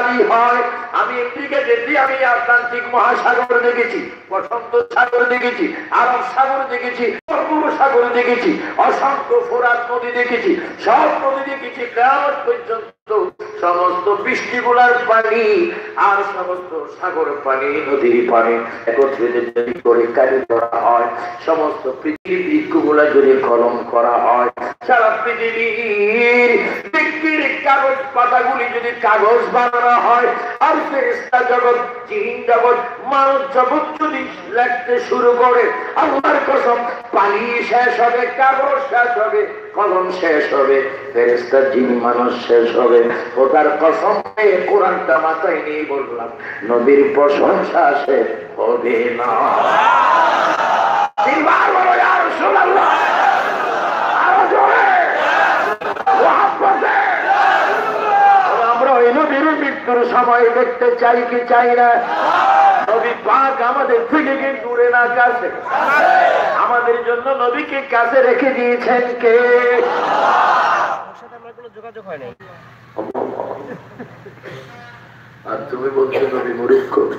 বাঙালি হয়। আমি এদিকে যেতে আমি আটলান্টিক মহাসাগর দেখেছি, বসন্ত সাগর দেখেছি, আরব সাগর দেখেছি সাগর দেখেছি, অসংখ্য ফোরাত নদী দেখেছি, সব নদী দেখেছি কেমন পর্যন্ত সমস্ত বৃষ্টিগুলার পানি আর সমস্ত সাগর পানি, নদীর পানি একত্রিত করে কালি করা হয়, সমস্ত পৃথিবীর বৃক্ষগুলা যদি কলম করা হয় সারা পৃথিবীর কাগজ পাতাগুলি যদি কাগজ বানানো হয় আর ফেরেস্তা জগৎ জিন জগৎ মানব জগৎ যদি লিখতে শুরু করে আল্লাহর কসম পানি শেষ হবে কাগজ শেষ হবে কলম শেষ হবে ফেরেস্তা জিন মানুষ শেষ হবে। ওটার কসম কোরআনটা মাথায় নিয়ে বললাম নবীর প্রশংসা শেষ হবে না। তিনবার বলো রাসূলুল্লাহ আরও জোরে মোহাম্মদে আমরা ওই নবীর মৃত্যুর সময় দেখতে চাই কি চাই না। নবী পাক আমাদের থেকে কি দূরে না কাছে? আমাদের জন্য নবীকে কাছে রেখে দিয়েছেন কে? আর তুমি বলছো নবী হয়নি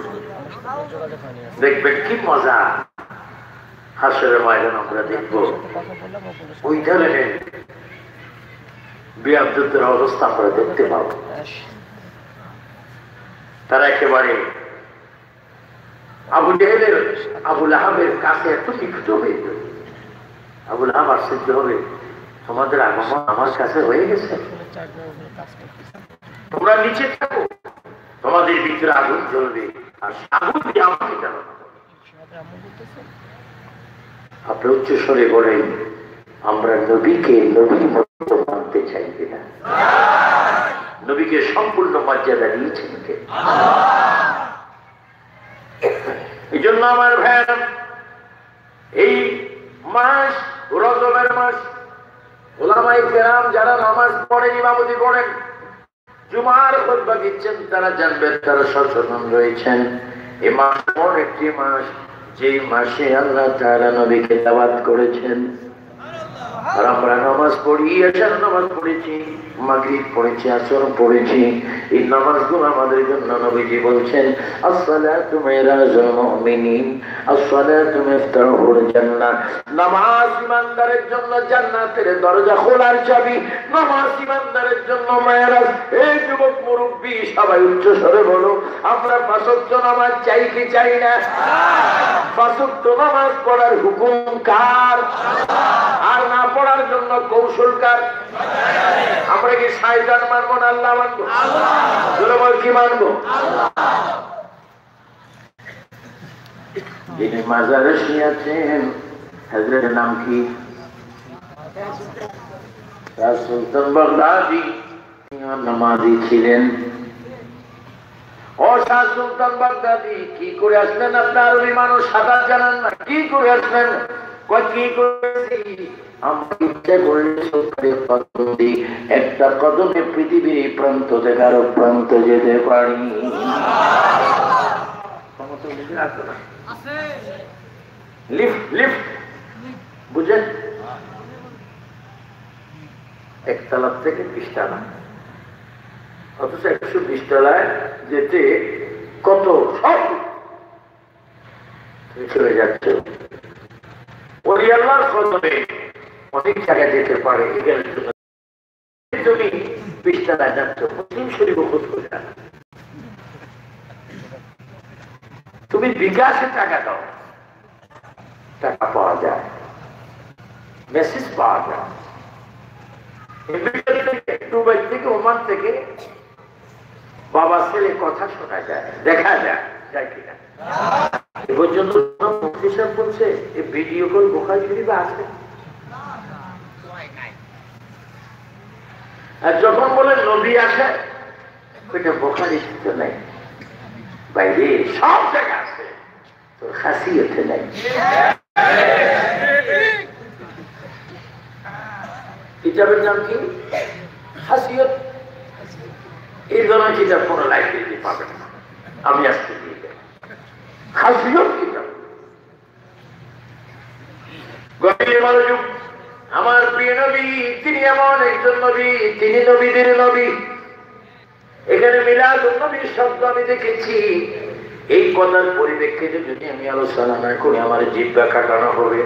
দেখবেন কি মজা? হাসরের ময়দান আমরা দেখব। ওই ধরনের অবস্থা আমরা দেখতে পাবো। তারা একেবারে আবু জেহেলের আবুল আহাবের কাছে এত নিকট হয়ে গেল। আবুল আহাব আশ্চর্য হবে তোমাদের আগমন আমার কাছে হয়ে গেছে। তোমরা নিচে থাকো তোমাদের ভিতরে আগুন জ্বলবে আর আগুন দিয়ে আমাকে বলতেছে আপনি উচ্চ স্বরে বলেন আমরা নবীকে নবীর মতো মানতে চাই কিনা? নবীকে সম্পূর্ণ মর্যাদা দিয়েছেন কে? এই জন্য আমার ভ্যান এই মাস, রজবের মাস ওলামাই ফেরাম যারা নামাজ পড়েন, ইমামতি পড়েন জুমার খোদবা দিচ্ছেন, তারা জানবেন, তারা সচেতন রয়েছেন। এ মাস এমন একটি মাস, যেই মাসে আল্লাহ তারা নবীকে দাওয়াত করেছেন। আর আমরা নামাজ পড়ি এসার নামাজ পড়েছি, মাগরিব পড়েছি, আসর পড়েছি। এই নামাজগুলো আমাদের জন্য নবীজি বলছেন, আসসালাতু মিরাজুল মুমিনিন। নামাজ ইমানদারের জন্য জান্নাতের দরজা খোলার চাবি নামাজ ইমানদারের জন্য মেরাজ এই যুবক মুরব্বী সবাই উচ্চ স্বরে বলো আমরা পাঁচক্য নামাজ চাই কি চাই না? পাঁচক্য নামাজ পড়ার হুকুম কার? আর না পড়ার জন্য কৌশলকার আমরা কি সাইদান মানবো না আল্লাহ মানবো? কি মানবো? যিনি মাজারে শুয়েছেন, হাজরের নাম কি? সুলতান নামাজি ছিলেন। ও শাহ সুলতান বাগদাদি, কি করে আসলেন আপনার আরবি মানুষ? জানান না? কি করে আসলেন? কি করেছি? করলে একটা কদমে পৃথিবীর প্রান্ত থেকে আরও প্রান্ত যেতে পারি ক্ষমতা বুঝে রাখো না। Lift lift. বুঝেন একতলা থেকে বিশতলা অথচ একশো বিশ যেতে কত সব চলে যাচ্ছে। ওই আল্লাহর কদমে অনেক জায়গায় যেতে পারে এখানে তুমি বিশ যাচ্ছ মুসলিম শরীফ খোঁজ করে না। তুমি বিকাশে টাকা দাও। টাকা পাওয়া যায়। মেসেজ পাওয়া যায়। দুবাই থেকে, ওমান থেকে বাবা, ছেলে কথা শোনা যায়। দেখা যায় যায় কিনা। এ পর্যন্ত বলছে ভিডিও কল শরীফে আছে? আর যখন বলে নবী আসে ওইটা বোখারি তো নাই। বাইরে সব জায়গা। খাসিয়তে নাই কিতাবের নাম কি হাসিয়ত এই ধরনের কিতাব কোনো লাইব্রেরি পাবেন না আমি আজকে আমার প্রিয় নবী তিনি এমন একজন নবী তিনি নবীদের নবী এখানে মিলা মিলাদ নবীর শব্দ আমি দেখেছি এই কথার পরিপ্রেক্ষিতে যদি আমি আলোচনা না করি, আমার জিব্বা কাটানো হবে।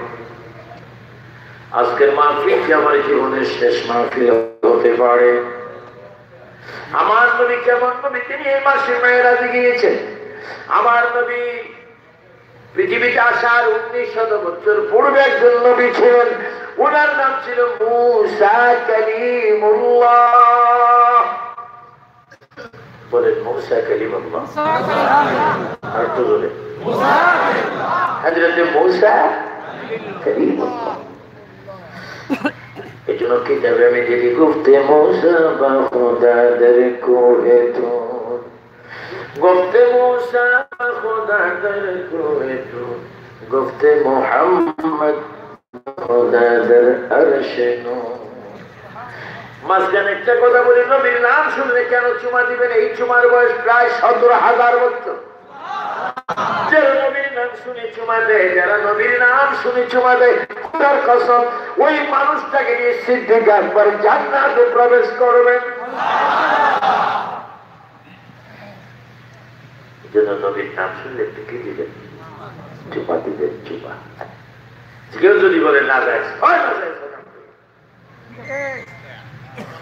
আজকের মাহফিল কি আমার জীবনের শেষ মাহফিল হতে পারে? আমার নবী কেমন নবী? তিনি এই মাসে মেয়েরাজ গিয়েছেন। আমার নবী পৃথিবীতে আসার উনিশ শত বছর পূর্বে একজন নবী ছিলেন। ওনার নাম ছিল মুসা কালিমুল্লাহ। বলেন মৌসা কালিমাল্লাহ আরেকটু বলেন হাজরতে মৌসা কালিমাল্লাহ এই জন্য কিতাবে আমি যদি গুপ্তে মৌসা বা খোদাদের কোহে তো গুপ্তে মৌসা বা খোদাদের কোহে তো গুপ্তে মোহাম্মদ খোদাদের আরশে নূর মাঝখানে একটা কথা বলি, নবীর নাম শুনলে কেন চুমা দিবেন? এই চুমার বয়স প্রায় সতেরো হাজার বছর। নবীর নাম শুনে যারা নবীর নাম শুনে ওই মানুষটাকে নিয়ে প্রবেশ করবেন। নবীর নাম শুনলে কি দিবেন। চুপা দিবেন কেউ যদি বলে, না যায় হয় না যায়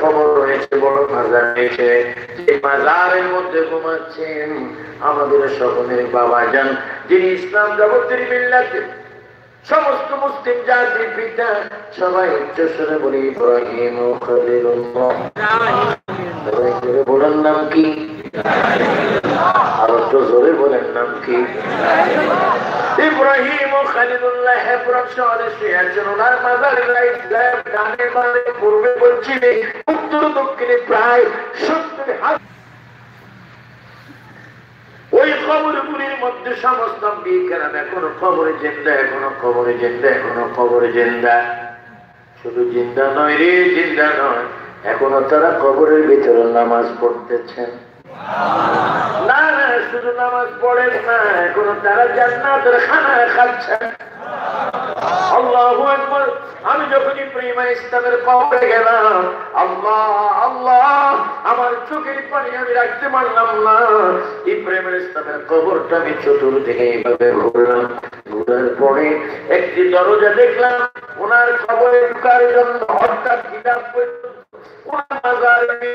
খবর রয়েছে বড় মাজার রয়েছে। যে মাজারের মধ্যে ঘুমাচ্ছেন আমাদের সকলের বাবা যান যিনি ইসলাম জগতের মিল্লাতে। সমস্ত মুসলিম জাতির পিতা সবাই উচ্চস্বরে বলি ইব্রাহিম বলার নাম কি? উত্তর দক্ষিণে প্রায় সত্তর হাত ওই মধ্যে সমস্ত বিজ্ঞান এখনও খবরে জিন্দা, এখনও খবরে জিন্দা, এখনও খবরে জিন্দা। শুধু জিন্দা নয় রে, জিন্দা নয়। এখনও তারা কবরের ভিতরে নামাজ পড়তেছেন। না না, শুধু নামাজ পড়েন না, এখনও তারা জান্নাতের খানা খাচ্ছেন আমি যখন ইসলামের কবরে গেলাম, আল্লাহ আল্লাহ, আমার চোখের পানি আমি রাখতে পারলাম না। ইব্রাহিম ইসলামের কবরটা আমি চতুর্দিকে এইভাবে ঘুরলাম। ঘুরার পরে একটি দরজা দেখলাম, ওনার কবরে ঢুকার জন্য মাজারে ঢুকার জন্য আমি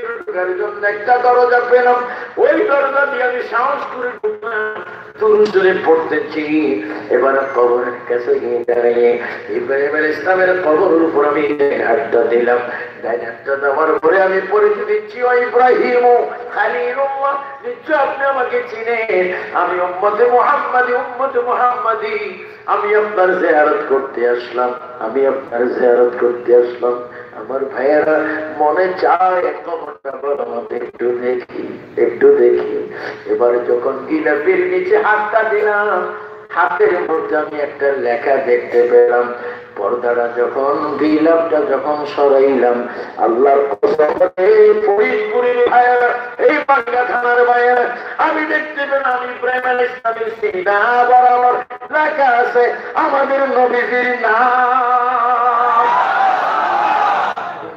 ইসলামের উপর আমি দিলাম দেওয়ার পরে আমি পরিচয় দিচ্ছি ইব্রাহিম নিশ্চয় আপনি আমাকে চিনেন আমি উম্মতে মুহাম্মাদি উম্মতে মুহাম্মাদি আমি আপনার জিয়ারত করতে আসলাম, আমি আপনার জিয়ারত করতে আসলাম। আমার ভাইয়েরা মনে চায় কবরটা বলো আমাকে একটু দেখি একটু দেখি। এবার যখন গিলাপের নিচে হাতটা দিলাম, হাতের মধ্যে আমি একটা লেখা দেখতে পেলাম। পর্দাটা যখন গিলাপটা যখন সরাইলাম আছে, আমাদের নবীজির নাম।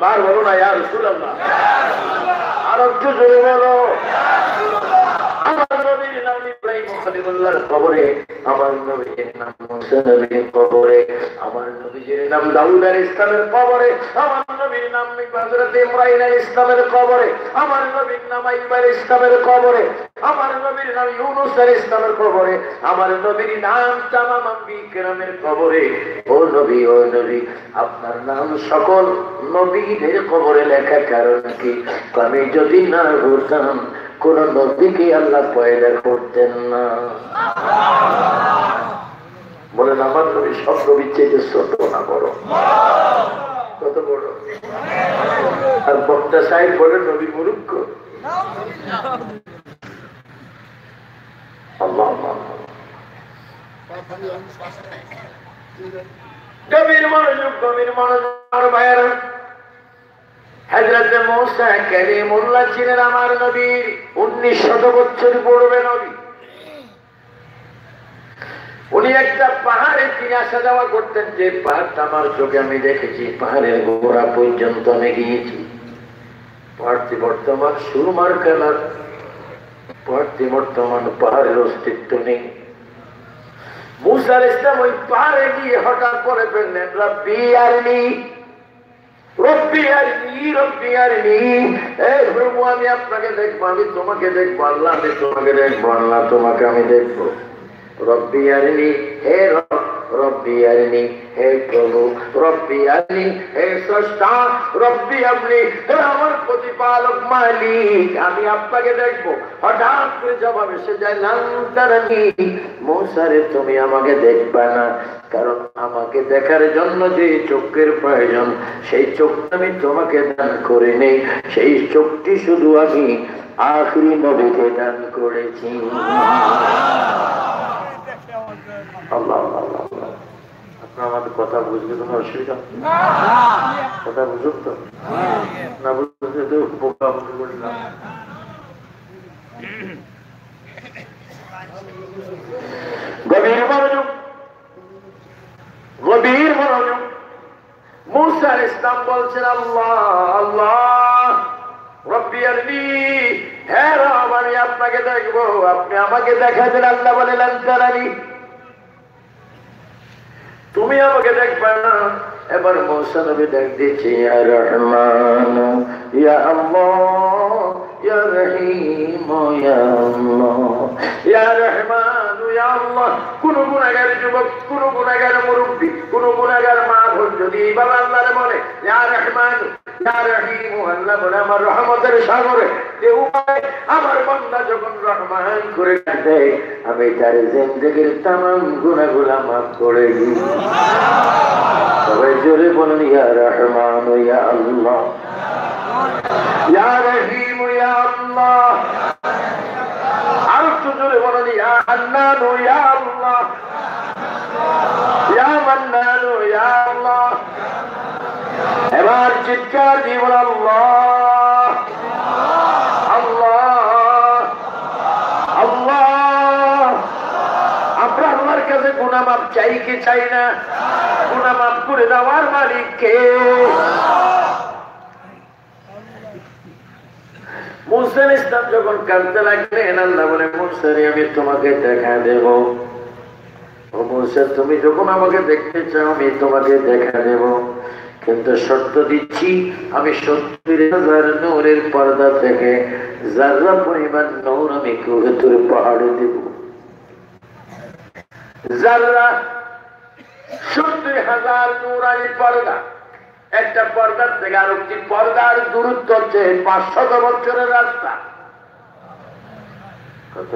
বার বলো না ইয়ার সুলাল্লাহ আর একটু জোরে আমার নবীর নাম ইব্রাহিম খলিলুল্লাহর কবরে, আমার নবীর নাম মুসা নবীর কবরে, আমার নবীর নাম দাউদ আলাইহিস ইসলামের কবরে, আমার নবীর নাম হযরত ইব্রাহিম আলাইহিস ইসলামের কবরে কবরে। আমার নবীর নাম ইউনুস আলাইহিস ইসলামের কবরে, আমার নবীর নাম তামাম বিক্রমের কবরে। ও নবী ও নবী, আপনার নাম সকল নবীদের কবরে লেখা, কারণ কি? আমি যদি না বলতাম কোন নবীকে আল্লাহ পয়দা করতেন না। বলেন, আমার নবী সব নবীর চেয়ে ছোট না বড়? কত বড়? আর বক্তা সাহেব বলে নবী মুরুক্ষ। মনোযোগ মনোযোগ হাজরতে মৌসা ছিলেন আমার নবীর উনিশ শত বছর পূর্বে নবী। উনি একটা পাহাড়ে তিনি আসা যাওয়া করতেন, যে পাহাড়টা আমার চোখে আমি দেখেছি, পাহাড়ের গোড়া পর্যন্ত আমি গিয়েছি। পাহাড়টি বর্তমান সুরমার কালার পাহাড়টি বর্তমান পাহাড়ের অস্তিত্ব নেই। মুসার ইসলাম ওই পাহাড়ে গিয়ে হঠাৎ করে ফেললেন রব্বি এ প্রভু, আমি তোমাকে দেখব, আল্লাহ, আমি তোমাকে দেখব আমি দেখব। রব্বি আরনি, হে রব রব্বি হে প্রভু রব্বি হে স্রষ্টা রব্বি আপনি হে আমার প্রতিপালক মালিক। আমি আপনাকে দেখব। হঠাৎ করে জবাব এসে যায় লান্তারানি মৌসারে তুমি আমাকে দেখবা না। কারণ আমাকে দেখার জন্য যে চোখের প্রয়োজন সেই চোখটা আমি তোমাকে দান করে নেই। সেই চোখটি শুধু আমি আখরি নবীকে দান করেছি। আল্লাহ আল্লাহ। আমাদের কথা বুঝলে কোনো অসুবিধা কথা বুঝুন তো? না বুঝলে তো বোকা করলাম বলছেন, আল্লাহ আল্লাহ হ্যাঁ আমি আপনাকে দেখব। আপনি আমাকে দেখাবেন, আল্লাহ বলে লান্তারানি তুমি আমাকে দেখবে না। এবার মৌসা নবী ডাক দিচ্ছে ইয়া রহমান, ইয়া আল্লাহ, ইয়া রহিম, ইয়া ইয়া রহমান। আমি তার জিন্দগির তামাম গুনাহগুলা মাফ করে দিই। সবাই জোরে বলেন, ইয়া রহমান ইয়া আল্লাহ। ইয়া রহিম ইয়া আল্লাহ। জোরে বলেন ইয়া হান্নান ইয়া আল্লাহ। ইয়া মান্নান, ইয়া আল্লাহ। এবার চিৎকার জীবন আল্লাহ আল্লাহ আল্লাহ। আমরা কাছে গুনাহ মাপ চাই কি চাই না? গুনাহ মাফ করে দেওয়ার মালিক কে মুসলিম ইসলাম যখন কাঁদতে লাগলেন আল্লাহ, বলে, মুসারি, আমি তোমাকে দেখা দেব। ও মুসা তুমি যখন আমাকে দেখতে চাও, আমি তোমাকে দেখা দেব। কিন্তু শর্ত দিচ্ছি, আমি সত্তর হাজার নূরের পর্দা থেকে যারা পরিমাণ নূর আমি কুহেতুর পাহাড়ে দেব। যারা সত্তর হাজার নূরানি পর্দা একটা পর্দার থেকে আর একটি পর্দার দূরত্ব হচ্ছে পাঁচশত বছরের রাস্তা। কত?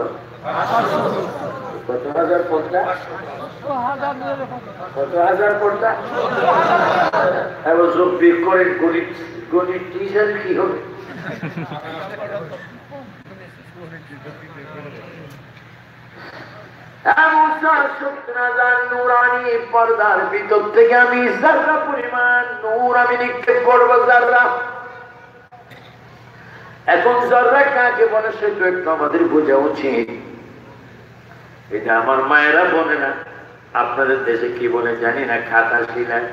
কত হাজার পর্দা? কত হাজার পর্দা? জব্বি করে গণিত গণিত কি হবে? আমার মায়েরা বলে না। আপনাদের দেশে কি বলে জানি না, খাতা শিলায়।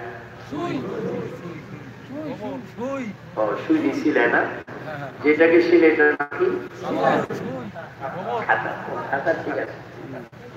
ও সুই শিলায় না? যেটাকে শিলে এটা কি খাতা। খাতা ঠিক আছে।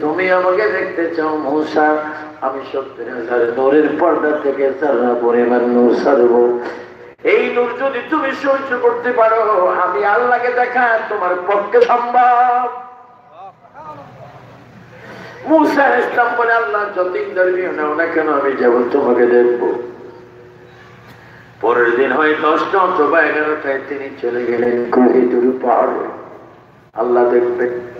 তুমি আমাকে দেখতে চাও মৌসা। আমি সত্তর হাজার নূরের পর্দা থেকে সারা পরিমাণ নূর সারব। এই নূর যদি তুমি সহ্য করতে পারো, আমি আল্লাহকে দেখা তোমার পক্ষে সম্ভব। ইসলাম বলে, আল্লাহ না কেন, আমি যেমন তোমাকে দেখব। পরের দিন হয় দশটা অথবা এগারোটায় তিনি চলে গেলেন কোহিদুর পাহাড়। আল্লাহ দেখবেন।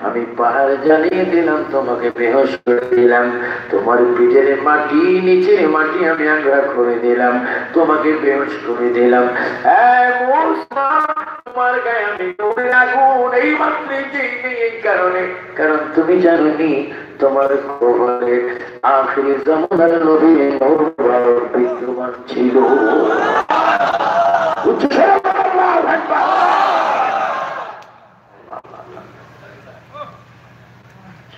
আমি পাহাড় জ্বালিয়ে দিলাম, তোমাকে বেহস করে দিলাম। তোমার পিঠের মাটি, নিচের মাটি আমি আগ্রা করে দিলাম। তোমাকে বেহস করে দিলাম। এই কারণে। কারণ তুমি তোমার ছিল। উচ্চ স্বরে বলো, আল্লাহু আকবার।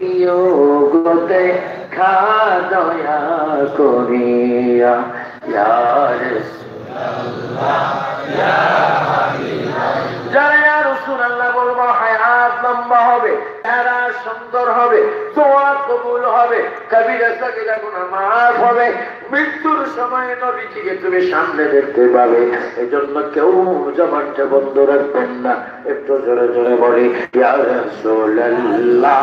ওগো দিও গোতে খা দয়া করিয়া। ইয়ার। ইয়া বলব হায়াত লম্বা হবে চেহারা সুন্দর হবে, দোয়া কবুল হবে, কবিরা গুনাহ মাফ হবে। মৃত্যুর সময় নবীজিকে তুমি সামনে দেখতে পাবে। এজন্য কেউ জবানটা বন্ধ রাখবেন না। একটু জোরে জোরে বলি, ইয়া রাসূলুল্লাহ।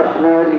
আপনারই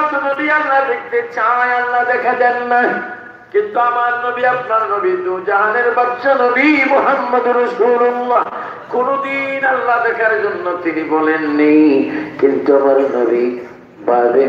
নবী আল্লাহ দেখতে চায়, আল্লাহ দেখা দেন না। কিন্তু আমার নবী, আপনার নবী দু জাহানের বাচ্চা নবী মোহাম্মদ রসুল্লাহ কোনদিন আল্লাহ দেখার জন্য তিনি বলেননি। কিন্তু আমার নবী বাবে